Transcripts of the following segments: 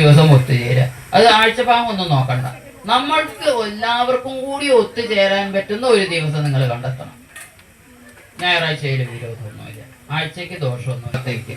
ദിവസം ഒത്തുചേരുക അത് ഒന്നും നോക്കണ്ട. നമ്മൾക്ക് എല്ലാവർക്കും കൂടി ഒത്തുചേരാൻ പറ്റുന്ന ഒരു ദിവസം നിങ്ങൾ കണ്ടെത്തണം. ഞായറാഴ്ചയിൽ വിരോധമൊന്നുമില്ല. ആഴ്ചയ്ക്ക് ദോഷമൊന്നുമില്ല.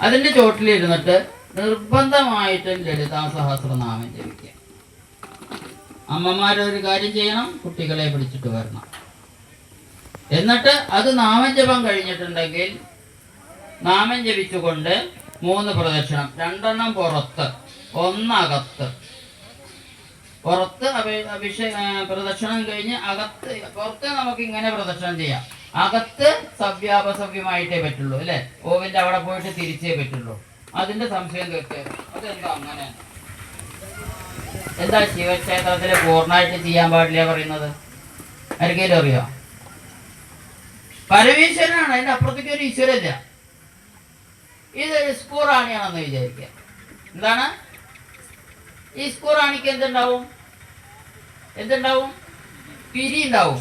അതിന്റെ ചോട്ടിലിരുന്നിട്ട് നിർബന്ധമായിട്ടും ലളിതാ സഹസ്രനാമം ജപിക്കുക അമ്മമാരൊരു കാര്യം ചെയ്യണം കുട്ടികളെ പിടിച്ചിട്ട് വരണം. എന്നിട്ട് അത് നാമജപം കഴിഞ്ഞിട്ടുണ്ടെങ്കിൽ നാമം ജപിച്ചുകൊണ്ട് മൂന്ന് പ്രദക്ഷിണം. രണ്ടെണ്ണം പുറത്ത്. ഒന്നകത്ത്. പുറത്ത് അഭി- അഭിഷേക ആ, പ്രദക്ഷിണം കഴിഞ്ഞ് അകത്ത് പുറത്ത് നമുക്ക് ഇങ്ങനെ പ്രദക്ഷിണം ചെയ്യാം. അകത്ത് സവ്യാപസവ്യമായിട്ടേ പറ്റുള്ളൂ അല്ലെ? ഓവിന്റെ അവിടെ പോയിട്ട് തിരിച്ചേ പറ്റുള്ളൂ. അതിന്റെ സംശയം തീർച്ചയായും അതെന്താ അങ്ങനെ? എന്താ ശിവക്ഷേത്രത്തിൽ പൂർണമായിട്ട് ചെയ്യാൻ പാടില്ല പറയുന്നത്? ആർക്കെങ്കിലും അറിയോ? പരമേശ്വരനാണ് അതിന്റെ അപ്പുറത്തേക്ക് ഒരു ഈശ്വരല്ല ഇത് സ്കൂറാണിയാണെന്ന് വിചാരിക്കുക. എന്താണ്? ഈ സ്കൂറാണിക്ക് എന്തുണ്ടാവും? എന്തുണ്ടാവും? പിരി ഉണ്ടാവും.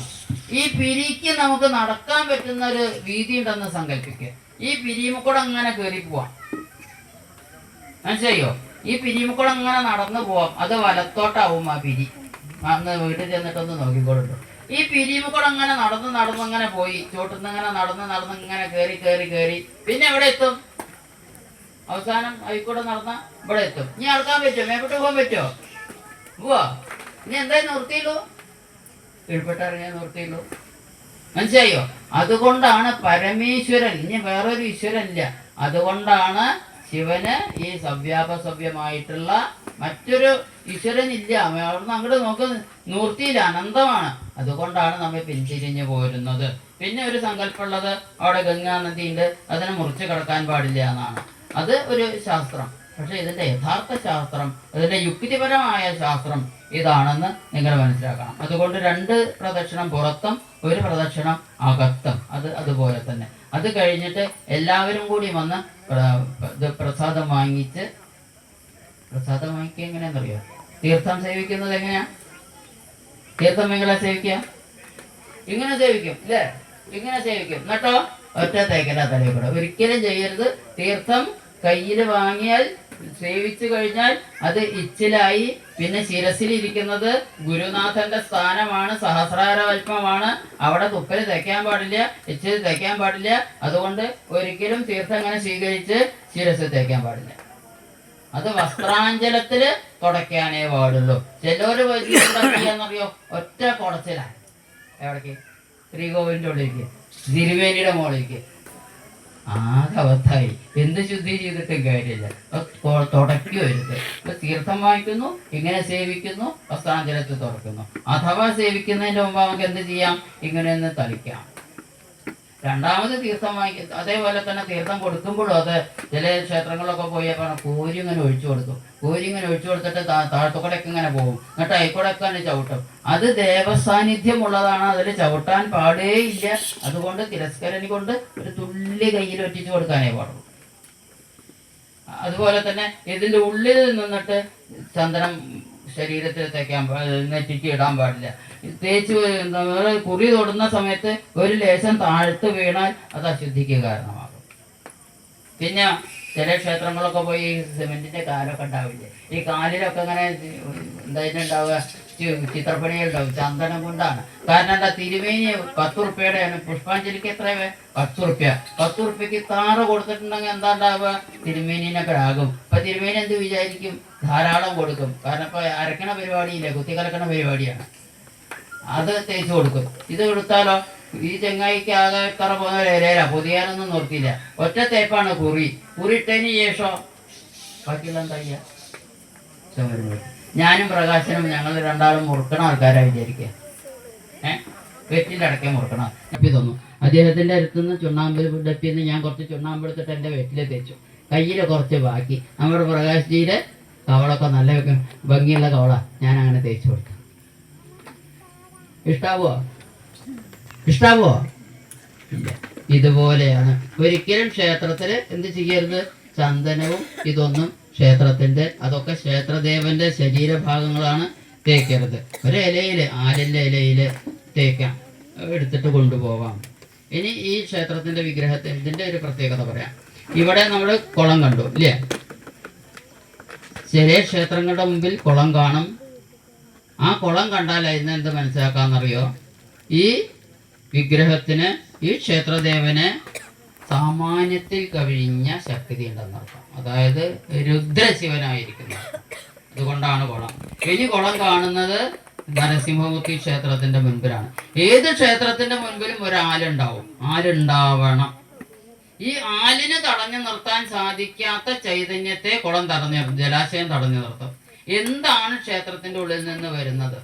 ഈ പിരിക്ക് നമുക്ക് നടക്കാൻ പറ്റുന്ന ഒരു വീതി ഉണ്ടെന്ന് സങ്കല്പിക്കുക ഈ പിരിയുമ കൂടെ അങ്ങനെ കയറി പോവാം. മനസ്സിലായോ? ഈ പിരിയുമ കൂടെ അങ്ങനെ നടന്നു പോവാം. അത് വലത്തോട്ടാവും ആ പിരി. അന്ന് വീട്ടിൽ ചെന്നിട്ടൊന്ന് നോക്കിക്കോളുണ്ടോ? ഈ പിരിയുമ കൂടെ അങ്ങനെ നടന്ന് നടന്ന് അങ്ങനെ പോയി. ചോട്ടിന്ന് അങ്ങനെ നടന്ന് നടന്ന് ഇങ്ങനെ കയറി കയറി കയറി പിന്നെ എവിടെ എത്തും? അവസാനം അതിക്കൂടെ നടന്ന ഇവിടെ എത്തും. ഇനി നടക്കാൻ പറ്റുമോ? മേപ്പോട്ട് പോകാൻ പറ്റുമോ? പോവാ. ഇനി എന്തായാലും നിർത്തിയല്ലോ കീഴ്പ്പെട്ട് ഇറങ്ങിയാൽ നിർത്തിയല്ലോ മനസ്സിലായോ? അതുകൊണ്ടാണ് പരമേശ്വരൻ ഇനി വേറൊരു ഈശ്വരനില്ല. അതുകൊണ്ടാണ് ശിവന് ഈ സവ്യാപസവ്യമായിട്ടുള്ള മറ്റൊരു ഈശ്വരൻ ഇല്ല അവിടുന്ന് അങ്ങോട്ട് നോക്ക് നൂർത്തിയില്ല അനന്തമാണ്. അതുകൊണ്ടാണ് നമ്മൾ പിന്തിരിഞ്ഞു പോരുന്നത്. പിന്നെ ഒരു സങ്കല്പമുള്ളത് അവിടെ ഗംഗാ നദി ഉണ്ട് അതിനെ മുറിച്ച് കടക്കാൻ പാടില്ല എന്നാണ്. അത് ഒരു ശാസ്ത്രം. പക്ഷെ ഇതിന്റെ യഥാർത്ഥ ശാസ്ത്രം അതിന്റെ യുക്തിപരമായ ശാസ്ത്രം ഇതാണെന്ന് നിങ്ങൾ മനസ്സിലാക്കണം. അതുകൊണ്ട് രണ്ട് പ്രദക്ഷിണം പുറത്തും ഒരു പ്രദക്ഷിണം അകത്തും. അത് അതുപോലെ തന്നെ. അത് കഴിഞ്ഞിട്ട് എല്ലാവരും കൂടി വന്ന് പ്രസാദം വാങ്ങിച്ച് പ്രസാദം വാങ്ങിക്കുക എങ്ങനെയാണെന്നറിയോ? തീർത്ഥം സേവിക്കുന്നത് എങ്ങനെയാ? തീർത്ഥം എങ്ങനെ സേവിക്കുക? ഇങ്ങനെ സേവിക്കും ഇല്ലേ? ഇങ്ങനെ സേവിക്കും. എന്നിട്ടോ? ഒറ്റ തേക്കല തലയിൽ കൂടെ ഒരിക്കലും ചെയ്യരുത്. തീർത്ഥം കയ്യിൽ വാങ്ങിയാൽ സേവിച്ചു കഴിഞ്ഞാൽ അത് ഇച്ചിലായി. പിന്നെ ശിരസിലിരിക്കുന്നത് ഗുരുനാഥന്റെ സ്ഥാനമാണ് സഹസ്രാരവൽപ്പമാണ് അവിടെ തുപ്പൽ തയ്ക്കാൻ പാടില്ല ഇച്ചിൽ തയ്ക്കാൻ പാടില്ല. അതുകൊണ്ട് ഒരിക്കലും തീർത്ഥം അങ്ങനെ സ്വീകരിച്ച് ശിരസിൽ തയ്ക്കാൻ പാടില്ല. അത് വസ്ത്രാഞ്ചലത്തിൽ തുടയ്ക്കാനേ പാടുള്ളൂ. ചിലര് എന്നറിയോ ഒറ്റ കുടച്ചിലാണ് എവിടേക്ക്? ശ്രീകോവിലിന്റെ ഉള്ളിലേക്ക് തിരുവേലിയുടെ മുകളിലേക്ക്. ആകെ അവസ്ഥയായി എന്ത് ശുദ്ധി ചെയ്തിട്ടും കാര്യമില്ല. തുടക്കി വരുന്നത് ഇപ്പൊ തീർത്ഥം വാങ്ങിക്കുന്നു ഇങ്ങനെ സേവിക്കുന്നു വസ്ത്രാഞ്ചലത്തിൽ തുറക്കുന്നു. അഥവാ സേവിക്കുന്നതിന്റെ മുമ്പ് നമുക്ക് എന്ത് ചെയ്യാം? ഇങ്ങനെ ഒന്ന് തളിക്കാം. രണ്ടാമത് തീർത്ഥം വാങ്ങിക്കും അതേപോലെ തന്നെ തീർത്ഥം കൊടുക്കുമ്പോഴും അത് ചില ക്ഷേത്രങ്ങളിലൊക്കെ പോയി കോരി ഇങ്ങനെ ഒഴിച്ചു കൊടുക്കും. കോരി ഇങ്ങനെ ഒഴിച്ചു കൊടുത്തിട്ട് താ- താഴത്തുകൂടെയൊക്കെ ഇങ്ങനെ പോകും. എന്നിട്ട് അയിക്കൂടെയൊക്കെ തന്നെ ചവിട്ടും. അത് ദേവസാന്നിധ്യമുള്ളതാണ്. അതിൽ ചവിട്ടാൻ പാടേ ഇല്ല. അതുകൊണ്ട് തിരസ്കരണി കൊണ്ട് ഒരു തുള്ളി കയ്യിൽ ഒറ്റിച്ചു കൊടുക്കാനേ പാടുള്ളൂ. അതുപോലെ തന്നെ ഇതിന്റെ ഉള്ളിൽ നിന്നിട്ട് ചന്ദനം ശരീരത്തിൽ തേക്കാൻ നെറ്റിക്ക് ഇടാൻ പാടില്ല. തേച്ച് കുറി തൊടുന്ന സമയത്ത് ഒരു ലേശം താഴ്ത്ത് വീണാൽ അത് അശുദ്ധിക്ക് കാരണമാകും. പിന്നെ ചില ക്ഷേത്രങ്ങളൊക്കെ പോയി ഈ സിമെന്റിന്റെ കാലൊക്കെ ഉണ്ടാവില്ലേ? ഈ കാലിലൊക്കെ ഇങ്ങനെ എന്തായാലും ഉണ്ടാവുക ചി- ചിത്രപ്പണികളുണ്ടാവും ചന്ദനം കൊണ്ടാണ്. കാരണം എന്താ തിരുമേനി പത്ത് റുപ്യയുടെയാണ് പുഷ്പാഞ്ജലിക്ക് എത്ര പത്ത് റുപ്യ പത്ത് കൊടുത്തിട്ടുണ്ടെങ്കിൽ എന്താ ഉണ്ടാവുക തിരുമേനിനൊക്കെ ആകും. അപ്പൊ തിരുമേനി എന്ത് വിചാരിക്കും? ധാരാളം കൊടുക്കും. കാരണം ഇപ്പൊ അരക്കണ പരിപാടിയില്ല? കുത്തി കലക്കണ പരിപാടിയാണ്. അത് തേച്ചു കൊടുക്കും. ഇത് കൊടുത്താലോ? ഈ ചെങ്ങായിക്ക് ആകെ ഇത്ര പോകുന്ന ഇലയില പൊതിയാനൊന്നും നിർത്തിയില്ല. ഒറ്റ തേപ്പാണ് കുറി. കുറിയിട്ടതിന് ശേഷം ബാക്കിയുള്ള എന്താ ചെയ്യാ? ഞാനും പ്രകാശനും ഞങ്ങൾ രണ്ടാളും മുറുക്കണ ആൾക്കാരായി വിചാരിക്കുക ഏഹ് വെറ്റിന്റെ അടക്കെ മുറുക്കണം ഡപ്പി തന്നു അദ്ദേഹത്തിന്റെ അടുത്തുനിന്ന് ചുണ്ണാമ്പ് ഡപ്പിന്ന് ഞാൻ കുറച്ച് ചുണ്ണാമ്പ് എടുത്തിട്ട് എന്റെ വെറ്റിലെ തേച്ചു. കയ്യിൽ കുറച്ച് ബാക്കി. നമ്മുടെ പ്രകാശ്ജിയുടെ കവളൊക്കെ നല്ല ഭംഗിയുള്ള കവള. ഞാൻ അങ്ങനെ തേച്ചു കൊടുത്തു ഇഷ്ടാവോ? ഇഷ്ടാവോ? ഇല്ല. ഇതുപോലെയാണ്. ഒരിക്കലും ക്ഷേത്രത്തിൽ എന്ത് ചെയ്യരുത്? ചന്ദനവും ഇതൊന്നും ക്ഷേത്രത്തിന്റെ അതൊക്കെ ക്ഷേത്രദേവന്റെ ശരീരഭാഗങ്ങളാണ് തേക്കരുത്. ഒരു ഇലയിൽ ആലിന്റെ ഇലയിൽ തേക്കാം. എടുത്തിട്ട് കൊണ്ടുപോവാം. ഇനി ഈ ക്ഷേത്രത്തിന്റെ വിഗ്രഹത്തിന്റെ ഒരു പ്രത്യേകത പറയാം. ഇവിടെ നമ്മൾ കുളം കണ്ടു ഇല്ലേ? ചെറിയ ക്ഷേത്രങ്ങളുടെ മുമ്പിൽ കുളം കാണും. ആ കുളം കണ്ടാൽ അതിന് എന്ത് മനസ്സിലാക്കാന്നറിയോ? ഈ വിഗ്രഹത്തിന് ഈ ക്ഷേത്രദേവന് സാമാന്യത്തിൽ കവിഞ്ഞ ശക്തി ഉണ്ടെന്നർത്ഥം അതായത് രുദ്രശിവനായിരിക്കുന്നു. അതുകൊണ്ടാണ് കുളം. ഇനി കുളം കാണുന്നത് നരസിംഹമൂർത്തി ക്ഷേത്രത്തിന്റെ മുൻപിലാണ്. ഏത് ക്ഷേത്രത്തിന്റെ മുൻപിലും ഒരാലുണ്ടാവും ആലുണ്ടാവണം. ഈ ആലിന് തടഞ്ഞു നിർത്താൻ സാധിക്കാത്ത ചൈതന്യത്തെ കുളം തടഞ്ഞു ജലാശയം തടഞ്ഞു നിർത്തും. എന്താണ് ക്ഷേത്രത്തിന്റെ ഉള്ളിൽ നിന്ന് വരുന്നത്?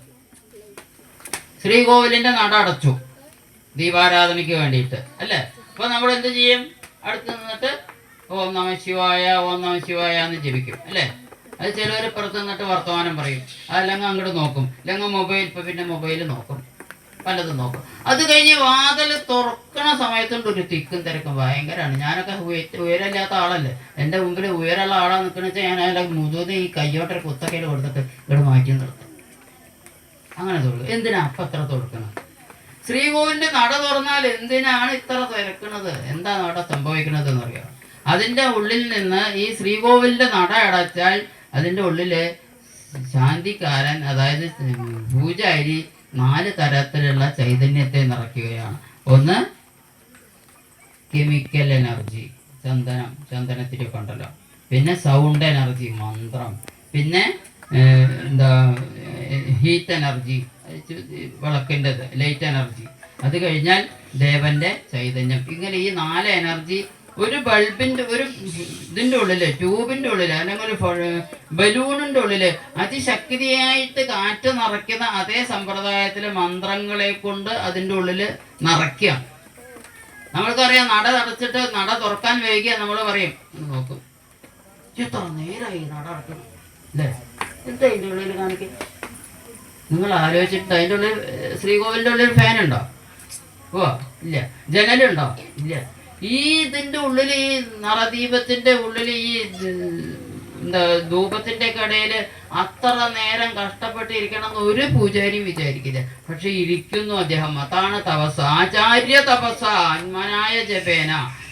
ശ്രീകോവിലിന്റെ നട അടച്ചു. ദീപാരാധനയ്ക്ക് വേണ്ടിയിട്ട്. അല്ലേ? അപ്പൊ നമ്മൾ എന്ത് ചെയ്യും? അടുത്ത് നിന്നിട്ട് ഓം നമ ശിവായ ഓം നമ ശിവായ എന്ന് ജപിക്കും അല്ലേ? അത് ചിലവർ പുറത്ത് നിന്നിട്ട് വർത്തമാനം പറയും. അതല്ലെങ്കിൽ അങ്ങോട്ട് നോക്കും. അല്ലെങ്കിൽ മൊബൈൽ ഇപ്പൊ പിന്നെ മൊബൈൽ നോക്കും. പലതും നോക്കും. അത് കഴിഞ്ഞ് വാതിൽ തുറക്കണ സമയത്തുണ്ട് ഒരു തിക്കും തിരക്കും. ഭയങ്കരമാണ് ഞാനൊക്കെ ഉയരല്ലാത്ത ആളല്ലേ. എന്റെ മുമ്പിൽ ഉയരമുള്ള ആളാ നിൽക്കണ വെച്ചാൽ ഞാൻ അതിന്റെ മുതുകത്ത് ഈ കയ്യോട്ടൊരു കുത്തക്കയിൽ കൊടുത്തിട്ട് ഇവിടെ മാറ്റി നിർത്തും. അങ്ങനെ തൊടുക്കും. എന്തിനാ അപ്പം അത്ര തൊടുക്കണം ശ്രീകോവിലിന്റെ നട തുറന്നാൽ എന്തിനാണ് ഇത്ര തിരക്കുന്നത് എന്താണ് അവിടെ സംഭവിക്കുന്നത് എന്നറിയാം അതിന്റെ ഉള്ളിൽ നിന്ന് ഈ ശ്രീകോവിലിന്റെ നട അടച്ചാൽ അതിന്റെ ഉള്ളിൽ ശാന്തിക്കാരൻ അതായത് പൂജാരി നാല് തരത്തിലുള്ള ചൈതന്യത്തെ നിറയ്ക്കുകയാണ്. ഒന്ന് കെമിക്കൽ എനർജി ചന്ദനം ചന്ദനത്തിരി കണ്ടല്ലോ പിന്നെ സൗണ്ട് എനർജി മന്ത്രം. പിന്നെ എന്താ ഹീറ്റ് എനർജി വിളക്കിന്റെ ലൈറ്റ് എനർജി അത് കഴിഞ്ഞാൽ ദേവന്റെ ചൈതന്യം. ഇങ്ങനെ ഈ നാല് എനർജി ഒരു ബൾബിന്റെ ഒരു ഇതിന്റെ ഉള്ളിൽ ട്യൂബിന്റെ ഉള്ളിൽ അല്ലെങ്കിൽ ഒരു ബലൂണിന്റെ ബലൂണിന്റെ ഉള്ളിൽ അതിശക്തിയായിട്ട് കാറ്റ് നിറയ്ക്കുന്ന അതേ സമ്പ്രദായത്തിലെ മന്ത്രങ്ങളെ കൊണ്ട് അതിന്റെ ഉള്ളിൽ നിറയ്ക്കുക. നമ്മൾക്കറിയാം നട അടച്ചിട്ട് നട തുറക്കാൻ വൈകിയ നമ്മൾ പറയും. നോക്കും. എത്ര നേരമായി നട അടക്കണം അല്ലേ എന്താ ഇതിന്റെ ഉള്ളിൽ കാണിക്കും? നിങ്ങൾ ആലോചിച്ചിട്ട് അതിന്റെ ഉള്ളിൽ ശ്രീകോവിലിന്റെ ഉള്ളിൽ ഉണ്ടോ ഓ ഇല്ല. ജനലുണ്ടോ? ഇല്ല. ഈ ഇതിന്റെ ഉള്ളിൽ ഈ നറദീപത്തിന്റെ ഉള്ളിൽ ഈ എന്താ ധൂപത്തിന്റെ കടയിൽ അത്ര നേരം കഷ്ടപ്പെട്ടിരിക്കണം എന്ന് ഒരു പൂജാരിയും വിചാരിക്കില്ല. പക്ഷെ ഇരിക്കുന്നു അദ്ദേഹം. അതാണ് തപസ്. ആചാര്യ തപസ്. ആത്മനായ ജപേന.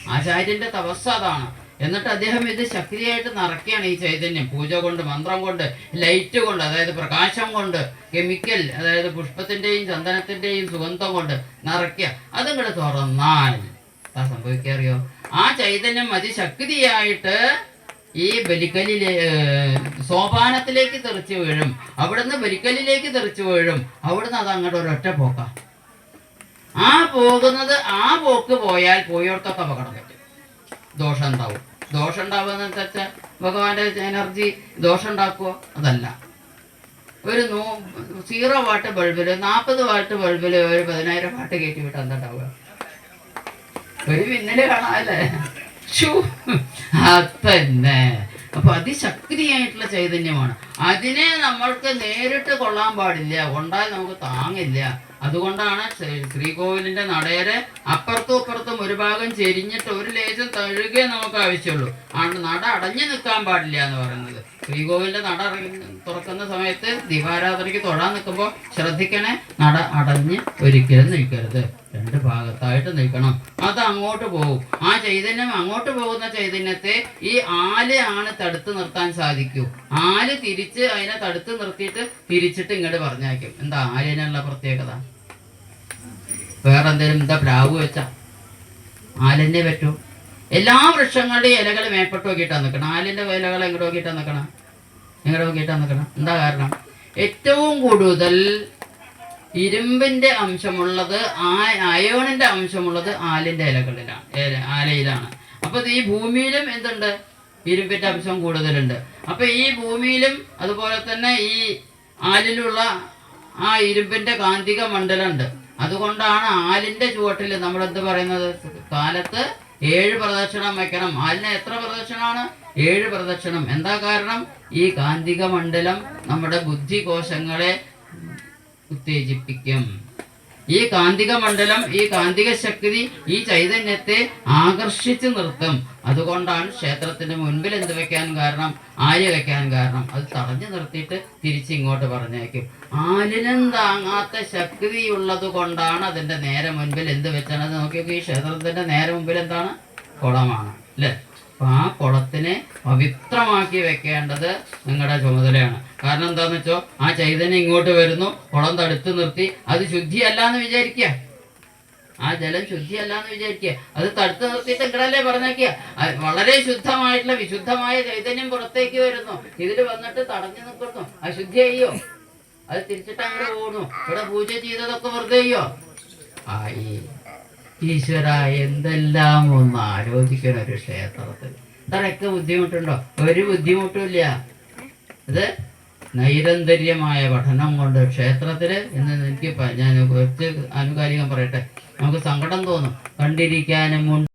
ആചാര്യന്റെ തപസ് അതാണ്. എന്നിട്ട് അദ്ദേഹം ഇത് ശക്തിയായിട്ട് നിറയ്ക്കുകയാണ് ഈ ചൈതന്യം. പൂജ കൊണ്ട് മന്ത്രം കൊണ്ട് ലൈറ്റ് കൊണ്ട് അതായത് പ്രകാശം കൊണ്ട് കെമിക്കൽ അതായത് പുഷ്പത്തിന്റെയും ചന്ദനത്തിന്റെയും സുഗന്ധം കൊണ്ട് നിറയ്ക്കുക. അതിങ്ങോട്ട് തുറന്നാൽ എന്താ സംഭവിക്കാറിയോ ആ ചൈതന്യം അതിശക്തിയായിട്ട് ഈ ബലിക്കലിലെ സോപാനത്തിലേക്ക് തെറിച്ചു വീഴും. അവിടുന്ന് ബലിക്കലിലേക്ക് തെറിച്ചു വീഴും. അവിടുന്ന് അത് അങ്ങോട്ട് ഒരൊറ്റ പോക്കാം. ആ പോകുന്നത് ആ പോക്ക് പോയാൽ പോയോടത്തൊക്കെ അപകടം ദോഷം ഉണ്ടാവും. ദോഷം ഉണ്ടാവുക എന്ന് വെച്ചാൽ ഭഗവാന്റെ എനർജി ദോഷം ഉണ്ടാക്കുക അതല്ല. ഒരു നൂ സീറോ വാട്ട് ബൾബിൽ നാൽപ്പത് വാട്ട് ബൾബിൽ ഒരു പതിനായിരം വാട്ട് കയറ്റി വിട്ട് എന്താ ഉണ്ടാവുക? ഒരു മിന്നൽ കാണാല്ലേ അതന്നെ. അപ്പൊ അതിശക്തിയായിട്ടുള്ള ചൈതന്യമാണ്. അതിനെ നമ്മൾക്ക് നേരിട്ട് കൊള്ളാൻ പാടില്ല. കൊണ്ടാൽ നമുക്ക് താങ്ങില്ല. അതുകൊണ്ടാണ് ശ്രീ- ശ്രീകോവിലിന്റെ നടയരെ അപ്പുറത്തും ഇപ്പുറത്തും ഒരു ഭാഗം ചെരിഞ്ഞിട്ട് ഒരു ലേശം തഴുകേ നമുക്ക് ആവശ്യമുള്ളൂ. ആണ് നട അടഞ്ഞു നിൽക്കാൻ പാടില്ല എന്ന് പറയുന്നത്. ശ്രീകോവിലിന്റെ നട തുറക്കുന്ന സമയത്ത് ദീപാരാധനയ്ക്ക് തൊഴാൻ നിൽക്കുമ്പോൾ ശ്രദ്ധിക്കണേ നട അടഞ്ഞ് ഒരിക്കലും നിൽക്കരുത്. രണ്ട് ഭാഗത്തായിട്ട് നിൽക്കണം. അത് അങ്ങോട്ട് പോകും. ആ ചൈതന്യം അങ്ങോട്ട് പോകുന്ന ചൈതന്യത്തെ ഈ ആൽ ആണ് തടുത്ത് നിർത്താൻ സാധിക്കൂ. ആൽ തിരിച്ച് അതിനെ തടുത്ത് നിർത്തിയിട്ട് തിരിച്ചിട്ട് ഇങ്ങോട്ട് പറഞ്ഞയക്കും. എന്താ ആലിനുള്ള പ്രത്യേകത? വേറെ എന്തേലും എന്താ പ്രാവ് വെച്ച? ആലിനെ പറ്റൂ. എല്ലാ വൃക്ഷങ്ങളുടെയും ഇലകൾ മേപ്പെട്ട് നോക്കിയിട്ടാണ് നിൽക്കണം ആലിന്റെ ഇലകൾ എങ്ങോട്ട് നോക്കിയിട്ടാണ് നിൽക്കണം എങ്ങോട്ട് നോക്കിയിട്ടാണ് നിൽക്കണം എന്താ കാരണം? ഏറ്റവും കൂടുതൽ ഇരുമ്പിന്റെ അംശമുള്ളത് ആ അയോണിന്റെ അംശമുള്ളത് ആലിന്റെ ഇലകളിലാണ് ആലയിലാണ്. അപ്പൊ ഇത് ഈ ഭൂമിയിലും എന്തുണ്ട്? ഇരുമ്പിന്റെ അംശം കൂടുതലുണ്ട്. അപ്പൊ ഈ ഭൂമിയിലും അതുപോലെ തന്നെ ഈ ആലിലുള്ള ആ ഇരുമ്പിന്റെ കാന്തിക മണ്ഡലമുണ്ട് അതുകൊണ്ടാണ് ആലിന്റെ ചുവട്ടിൽ നമ്മൾ എന്ത് പറയുന്നത്? കാലത്ത് ഏഴ് പ്രദക്ഷിണം വെക്കണം. ആലിന് എത്ര പ്രദക്ഷിണമാണ്? ഏഴ് പ്രദക്ഷിണം. എന്താ കാരണം? ഈ കാന്തിക മണ്ഡലം നമ്മുടെ ബുദ്ധി കോശങ്ങളെ ഉത്തേജിപ്പിക്കും. ഈ കാന്തിക മണ്ഡലം ഈ കാന്തിക ശക്തി ഈ ചൈതന്യത്തെ ആകർഷിച്ചു നിർത്തും. അതുകൊണ്ടാണ് ക്ഷേത്രത്തിന്റെ മുൻപിൽ എന്ത് വെക്കാൻ കാരണം? ആൽ വെക്കാൻ കാരണം. അത് തടഞ്ഞു നിർത്തിയിട്ട് തിരിച്ച് ഇങ്ങോട്ട് പറഞ്ഞേക്കും. ആലിനും താങ്ങാത്ത ശക്തി ഉള്ളത് കൊണ്ടാണ് അതിന്റെ നേരെ മുൻപിൽ എന്ത് വെച്ചാണ് അത് നോക്കിയൊക്കെ. ഈ ക്ഷേത്രത്തിന്റെ നേരെ മുൻപിൽ എന്താണ്? കുളമാണ് അല്ലേ? അപ്പൊ ആ കുളത്തിനെ പവിത്രമാക്കി വെക്കേണ്ടത് നിങ്ങളുടെ ചുമതലയാണ്. കാരണം എന്താന്ന് വെച്ചോ ആ ചൈതന്യം ഇങ്ങോട്ട് വരുന്നു കുളം തടുത്തു നിർത്തി അത് ശുദ്ധിയല്ല എന്ന് വിചാരിക്കുക ആ ജലം ശുദ്ധിയല്ല എന്ന് വിചാരിക്കുക അത് തടുത്ത് നിർത്തിയിട്ട് ഇങ്ങടല്ലേ പറഞ്ഞേക്കുക വളരെ ശുദ്ധമായിട്ടുള്ള വിശുദ്ധമായ ചൈതന്യം പുറത്തേക്ക് വരുന്നു. ഇതിൽ വന്നിട്ട് തടഞ്ഞു നിൽക്കുന്നു അശുദ്ധി അയ്യോ അത് തിരിച്ചിട്ട് അങ്ങോട്ട് പോകുന്നു ഇവിടെ പൂജ ചെയ്തതൊക്കെ വെറുതെ അയ്യോ ആയി. ഈശ്വര എന്തെല്ലാം ഒന്ന് ആലോചിക്കണം ഒരു ക്ഷേത്രത്തിൽ. അതൊക്കെ ബുദ്ധിമുട്ടുണ്ടോ? ഒരു ബുദ്ധിമുട്ടുമില്ല. ഇത് നൈരന്തര്യമായ പഠനം കൊണ്ട് ക്ഷേത്രത്തിൽ ഇന്ന് എനിക്ക് ഞാൻ കുറച്ച് ആനുകാലികം പറയട്ടെ. നമുക്ക് സങ്കടം തോന്നും. കണ്ടിരിക്കാനും